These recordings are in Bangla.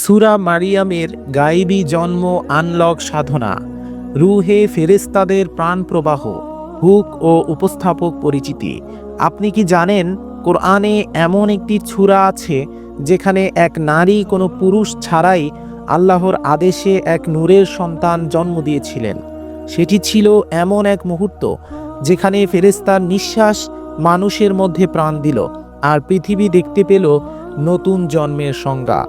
সুরা মারিয়ামের গাইবি জন্ম আনলক সাধনা, রুহে ফেরেস্তাদের প্রাণ প্রবাহ হুক ও উপস্থাপক পরিচিতি। আপনি কি জানেন, কোরআনে এমন একটি ছুরা আছে, যেখানে এক নারী কোনো পুরুষ ছাড়াই আল্লাহর আদেশে এক নূরের সন্তান জন্ম দিয়েছিলেন। সেটি ছিল এমন এক মুহূর্ত, যেখানে ফেরেস্তার নিঃশ্বাস মানুষের মধ্যে প্রাণ দিল আর পৃথিবী দেখতে পেল নতুন জন্মের সংজ্ঞা।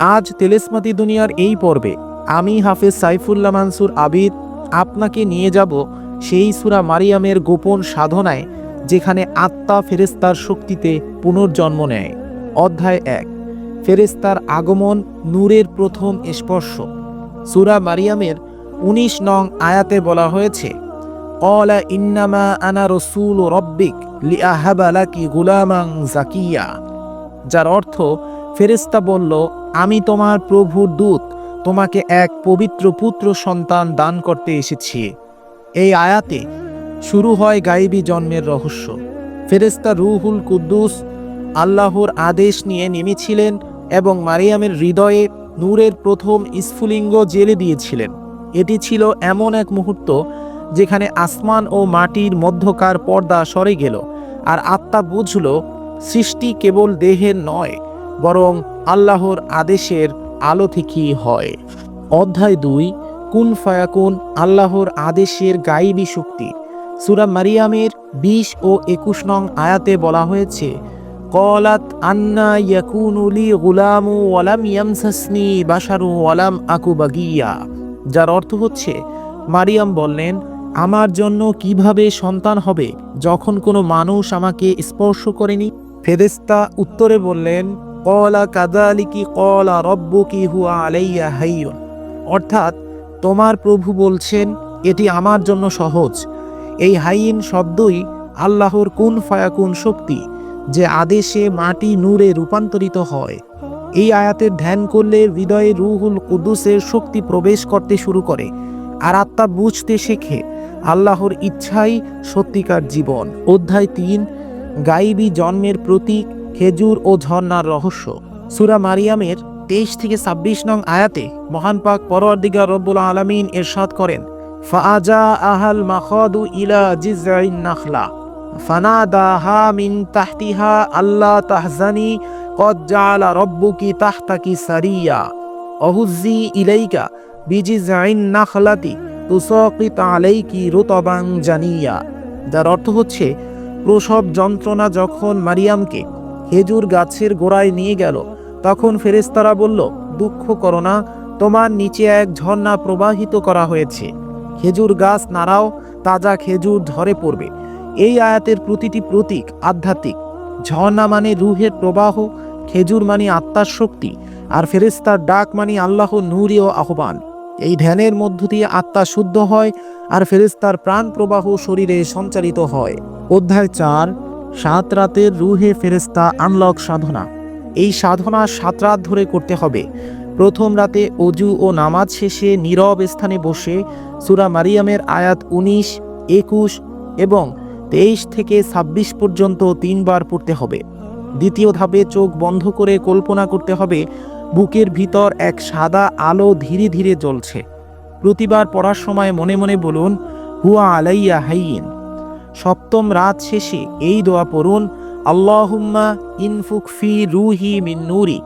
আজ তেলেসমাতি দুনিয়ার এই পর্বে আমি হাফেজ সাইফুল্লাহ মানসুর আবিদ আপনাকে নিয়ে যাব সেই সুরা মারিয়ামের গোপন সাধনায় যেখানে আত্মা ফেরেস্তার শক্তিতে পুনর্জন্ম নেয়। অধ্যায় এক ফেরেস্তার আগমন নূরের প্রথম স্পর্শ। সুরা মারিয়ামের ১৯ নং আয়াতে বলা হয়েছে অলা ইন্নামা আনা রসুল রব্বিক লিআহাবা লাকি গুলামাং জাকিয়া যার অর্থ ফেরেস্তা বলল আমি তোমার প্রভুর দূত, তোমাকে এক পবিত্র পুত্র সন্তান দান করতে এসেছি। এই আয়াতে শুরু হয় গাইবী জন্মের রহস্য। ফেরেস্তা রুহুল কুদ্দুস আল্লাহর আদেশ নিয়ে নেমেছিলেন এবং মারিয়ামের হৃদয়ে নূরের প্রথম স্ফুলিঙ্গ জেলে দিয়েছিলেন। এটি ছিল এমন এক মুহূর্ত যেখানে আসমান ও মাটির মধ্যকার পর্দা সরে গেল, আর আত্মা বুঝল সৃষ্টি কেবল দেহের নয়, বরং আল্লাহর আদেশের আলো থেকেই হয়। অধ্যায় দুই, কুন ফায়াকুন, আল্লাহর আদেশের গাইবী শক্তি। সুরা মারিয়ামের বিশ ও একুশ নং আয়াতে বলা হয়েছে, কলাত আন্না ইয়াকুনুলি গুলামু ওয়ালাম ইয়ামসাসনি বাশারু ওয়ালাম আকু যার অর্থ হচ্ছে, মারিয়াম বললেন, আমার জন্য কীভাবে সন্তান হবে যখন কোনো মানুষ আমাকে স্পর্শ করেনি? ফেরেস্তা উত্তরে বললেন কলা কাদালিকি কলা রব্বুকি হুয়া আলাইয়া হাইয়ুন অর্থাৎ তোমার প্রভু বলছেন, এটি আমার জন্য সহজ। এই হাইন শব্দই আল্লাহর কুন ফায়াকুন শক্তি, যে আদেশে মাটি নূরে রূপান্তরিত হয়। এই আয়াতের ধ্যান করলে হৃদয়ে রুহুল কুদ্দুসের শক্তি প্রবেশ করতে শুরু করে, আর আত্মা বুঝতে শেখে আল্লাহর ইচ্ছাই সত্যিকার জীবন। অধ্যায় তিন, গাইবী জন্মের প্রতীক খেজুর ও ঝর্ণার রহস্য। সুরা মারিয়ামের তেইশ থেকে ছাব্বিশ নং আয়াতে মহান পাক পরওয়ারদিগার রব্বুল আলমিন এরশাদ করেন, ফাআজা আহাল মাখাদু ইলা জিজাইন নাখলা, ফানাদাহা মিন তাহতিহা আল্লাহ তাহজানি, কদ জাআলা রব্বুকি তাহতাকি সারিয়া, অহুজ্জি ইলাইকা বিজিজাইন নাখলাতি তুসাকিত আলাইকি রুতবাং জানিয়া। যার অর্থ হচ্ছে, প্রসব যন্ত্রণা যখন মারিয়ামকে খেজুর গাছের গোড়ায় নিয়ে গেল। তখন ফেরেস্তারা বলল, দুঃখ করো না, তোমার নিচে এক ঝর্ণা প্রবাহিত করা হয়েছে। খেজুর গাছ নাড়াও, তাজা খেজুর ঝরে পড়বে। এই আয়াতের প্রতিটি প্রতীক আধ্যাত্মিক। ঝর্ণা মানে রুহের প্রবাহ, খেজুর মানে আত্মার শক্তি, আর ফেরেস্তার ডাক মানে আল্লাহ নূরি ও আহ্বান। এই ধ্যানের মধ্য দিয়ে আত্মা শুদ্ধ হয়, আর ফেরেস্তার প্রাণ প্রবাহ শরীরে সঞ্চালিত হয়। অধ্যায় চার সাত রাতের রুহে ফেরেস্তা আনলক সাধনা। এই সাধনা সাত রাত ধরে করতে হবে। প্রথম রাতে অজু ও নামাজ শেষে নীরব স্থানে বসে সুরা মারিয়ামের আয়াত উনিশ, একুশ এবং তেইশ থেকে ছাব্বিশ পর্যন্ত তিনবার পড়তে হবে। দ্বিতীয় ধাপে চোখ বন্ধ করে কল্পনা করতে হবে, বুকের ভিতর এক সাদা আলো ধীরে ধীরে জ্বলছে। প্রতিবার পড়ার সময় মনে মনে বলুন, হুয়া আলাইয়া হাইয়িন। সপ্তম রাত শেষে এই দোয়া পড়ুন, আল্লাহুম্মা ইনফুক ফি রুহি মিন নূরি।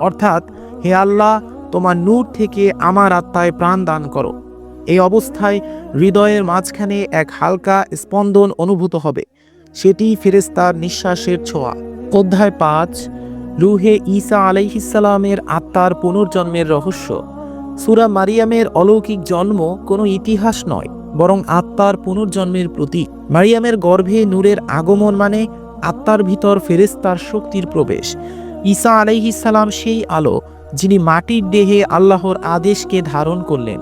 অর্থাৎ, হে আল্লাহ, তোমার নূর থেকে আমার আত্মায় প্রাণ দান করো। এই অবস্থায় হৃদয়ের মাঝখানে এক হালকা স্পন্দন অনুভূত হবে। সেটি ফেরেস্তার নিঃশ্বাসের ছোঁয়া। অধ্যায় পাঁচ, রুহে ঈসা আলাইহিসালামের আত্মার পুনর্জন্মের রহস্য। সুরা মারিয়ামের অলৌকিক জন্ম কোনো ইতিহাস নয়। বরং আত্মার পুনর্জন্মের প্রতীক। মারিয়ামের গর্ভে নূরের আগমন মানে আত্মার ভিতর ফেরেস্তার শক্তির প্রবেশ। ঈসা আলাইহিসালাম সেই আলো, যিনি মাটির দেহে আল্লাহর আদেশকে ধারণ করলেন।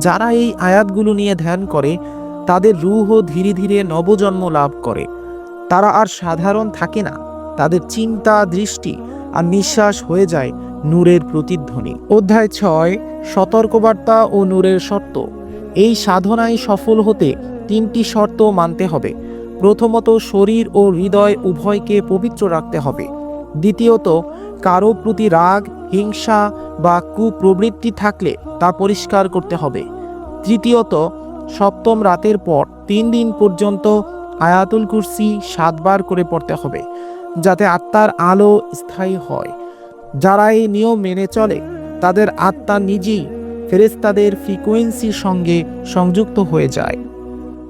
যারা এই আয়াতগুলো নিয়ে ধ্যান করে, তাদের রুহও ধীরে ধীরে নবজন্ম লাভ করে। তারা আর সাধারণ থাকে না, তাদের চিন্তা, দৃষ্টি আর নিঃশ্বাস হয়ে যায় নূরের প্রতিধ্বনি। অধ্যায় ছয়, সতর্কবার্তা ও নূরের শর্ত। এই সাধনায় সফল হতে তিনটি শর্ত মানতে হবে। প্রথমত, শরীর ও হৃদয় উভয়কে পবিত্র রাখতে হবে। দ্বিতীয়ত, কারও প্রতি রাগ, হিংসা বা কুপ্রবৃত্তি থাকলে তা পরিষ্কার করতে হবে। তৃতীয়ত, সপ্তম রাতের পর তিন দিন পর্যন্ত আয়াতুল কুরসি সাতবার করে পড়তে হবে, যাতে আত্মার আলো স্থায়ী হয়। যারা এই নিয়ম মেনে চলে, তাদের আত্মা নিজেই ফেরেস্তাদের ফ্রিকোয়েন্সির সঙ্গে সংযুক্ত হয়ে যায়।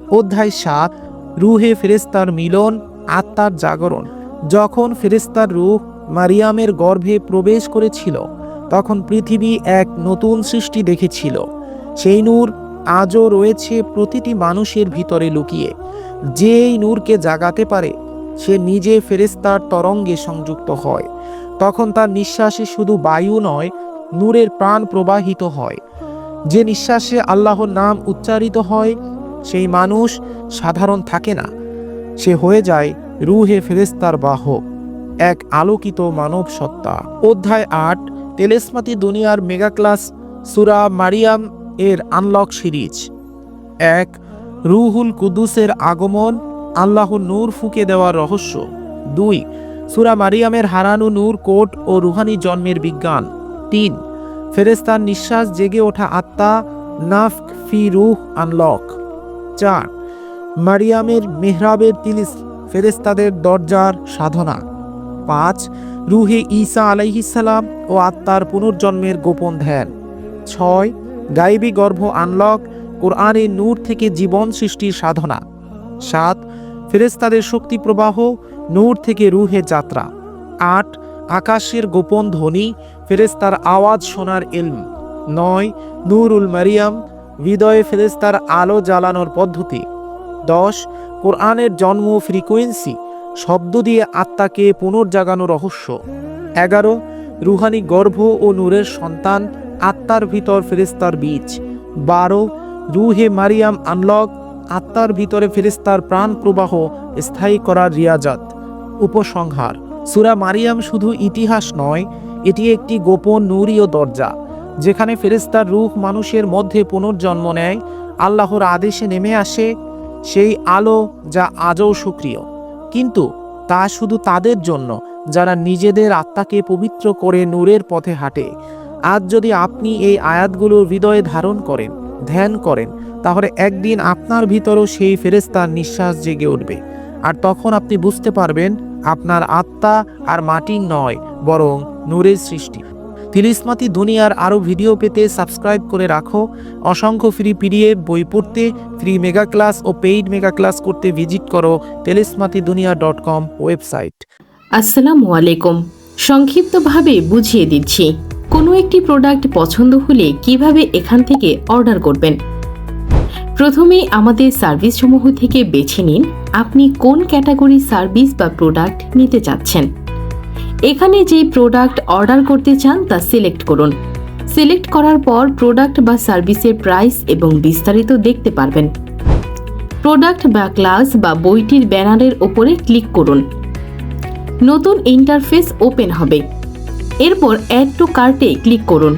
অধ্যায় সাত, রুহে ফেরেস্তার মিলন, আত্মার জাগরণ। যখন ফেরেস্তার রুহ মারিয়ামের গর্ভে প্রবেশ করেছিল, তখন পৃথিবী এক নতুন সৃষ্টি দেখেছিল। সেই নূর আজও রয়েছে প্রতিটি মানুষের ভিতরে লুকিয়ে। যেই নূরকে জাগাতে পারে, সে নিজে ফেরেস্তার তরঙ্গে সংযুক্ত হয়। তখন তার নিঃশ্বাসে শুধু বায়ু নয়, নূরের প্রাণ প্রবাহিত হয়। যে নিঃশ্বাসে আল্লাহর নাম উচ্চারিত হয়, সেই মানুষ সাধারণ থাকে না। সে হয়ে যায় রুহে ফেরেস্তার বাহক, এক আলোকিত মানব সত্তা অধ্যায় আট, তেলেসমাতি দুনিয়ার মেগা ক্লাস সুরা মারিয়াম এর আনলক সিরিজ। এক, রুহুল কুদুসের আগমন, আল্লাহর নূর ফুঁকে দেওয়ার রহস্য। দুই, সুরা মারিয়ামের হারানো নূর কোট ও রুহানি জন্মের বিজ্ঞান। তিন ফেরেস্তার নিঃশ্বাস জেগে ওঠা আত্মা নাফ ফি রুহ আনলক। চার, মারিয়ামের মেহরাবের তিলিস ফেরেস্তাদের দরজার সাধনা। পাঁচ, রুহে ঈসা আলাইহিসালাম ও আত্মার পুনর্জন্মের গোপন ধ্যান। ছয় গাইবী গর্ভ আনলক, কোরআনে নূর থেকে জীবন সৃষ্টির সাধনা। সাত ফেরেস্তাদের শক্তি প্রবাহ, নূর থেকে রুহে যাত্রা। আট, আকাশের গোপন ধ্বনি ফেরেস্তার আওয়াজ শোনার ইলম। নয়, নুরুল মারিয়াম, হৃদয়ে ফেরেস্তার আলো জ্বালানোর পদ্ধতি। দশ, কোরআনের জন্ম ফ্রিকোয়েন্সি, শব্দ দিয়ে আত্মাকে পুনর্জাগানো রহস্য। এগারো, রুহানি গর্ভ ও নূরের সন্তান, আত্মার ভিতর ফেরেস্তার বীজ। বারো, রুহে মারিয়াম আনলক আত্মার ভিতরে ফেরেস্তার প্রাণ প্রবাহ স্থায়ী করার রিয়াজাত। উপসংহার। সুরা মারিয়াম শুধু ইতিহাস নয়, এটি একটি গোপন নূরীয় দরজা, যেখানে ফেরেস্তার রূহ মানুষের মধ্যে পুনর্জন্ম নেয়, আল্লাহর আদেশে নেমে আসে সেই আলো যা আজও সক্রিয়। কিন্তু তা শুধু তাদের জন্য, যারা নিজেদের আত্মাকে পবিত্র করে নূরের পথে হাঁটে। আজ যদি আপনি এই আয়াতগুলো হৃদয়ে ধারণ করেন, ধ্যান করেন, তাহলে একদিন আপনার ভিতরও সেই ফেরেস্তার নিঃশ্বাস জেগে উঠবে। আর তখন আপনি বুঝতে পারবেন আপনার আত্মা আর মাটির নয়, বরং নূরের সৃষ্টি। তিলিসমাতি দুনিয়ার আরও ভিডিও পেতে সাবস্ক্রাইব করে রাখো। অসংখ্য ফ্রি পিডিএফ বই পড়তে ফ্রি মেগা ক্লাস ও পেইড মেগা ক্লাস করতে ভিজিট করো তেলিসমাতি দুনিয়া ডট কম ওয়েবসাইট আসসালামু আলাইকুম। সংক্ষিপ্তভাবে বুঝিয়ে দিচ্ছি, কোনো একটি প্রোডাক্ট পছন্দ হলে কীভাবে এখান থেকে অর্ডার করবেন? প্রথমেই আমাদের সার্ভিসসমূহ থেকে বেছে নিন, আপনি কোন ক্যাটাগরি সার্ভিস বা প্রোডাক্ট নিতে চাচ্ছেন। এখানে যে প্রোডাক্ট অর্ডার করতে চান তা সিলেক্ট করুন। সিলেক্ট করার পর প্রোডাক্ট বা সার্ভিসের প্রাইস এবং বিস্তারিত দেখতে পারবেন। প্রোডাক্ট বা ক্লাস বা বইটির ব্যানারের ওপরে ক্লিক করুন। নতুন ইন্টারফেস ওপেন হবে। এরপর অ্যাড টু কার্টে ক্লিক করুন।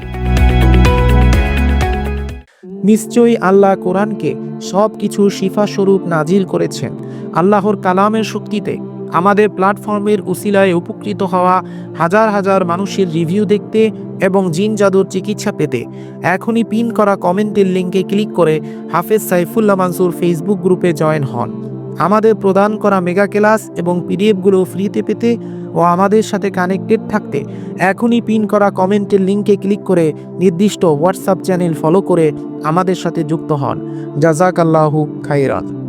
নিশ্চয়ই আল্লাহ কোরআনকে সব কিছু শিফাস্বরূপ নাজিল করেছেন। আল্লাহর কালামের শক্তিতে আমাদের প্ল্যাটফর্মের উসিলায় উপকৃত হওয়া হাজার হাজার মানুষের রিভিউ দেখতে এবং জিন জাদুর চিকিৎসা পেতে এখনই পিন করা কমেন্টের লিঙ্কে ক্লিক করে হাফেজ সাইফুল্লাহ মানসুর ফেসবুক গ্রুপে জয়েন হন। আমাদের প্রদান করা মেগা ক্লাস এবং পিডিএফগুলো ফ্রিতে পেতে ও আমাদের সাথে কানেক্টেড থাকতে এখনই পিন করা কমেন্টের লিঙ্কে ক্লিক করে নির্দিষ্ট হোয়াটসঅ্যাপ চ্যানেল ফলো করে আমাদের সাথে যুক্ত হন। জাজাক আল্লাহু খাইরান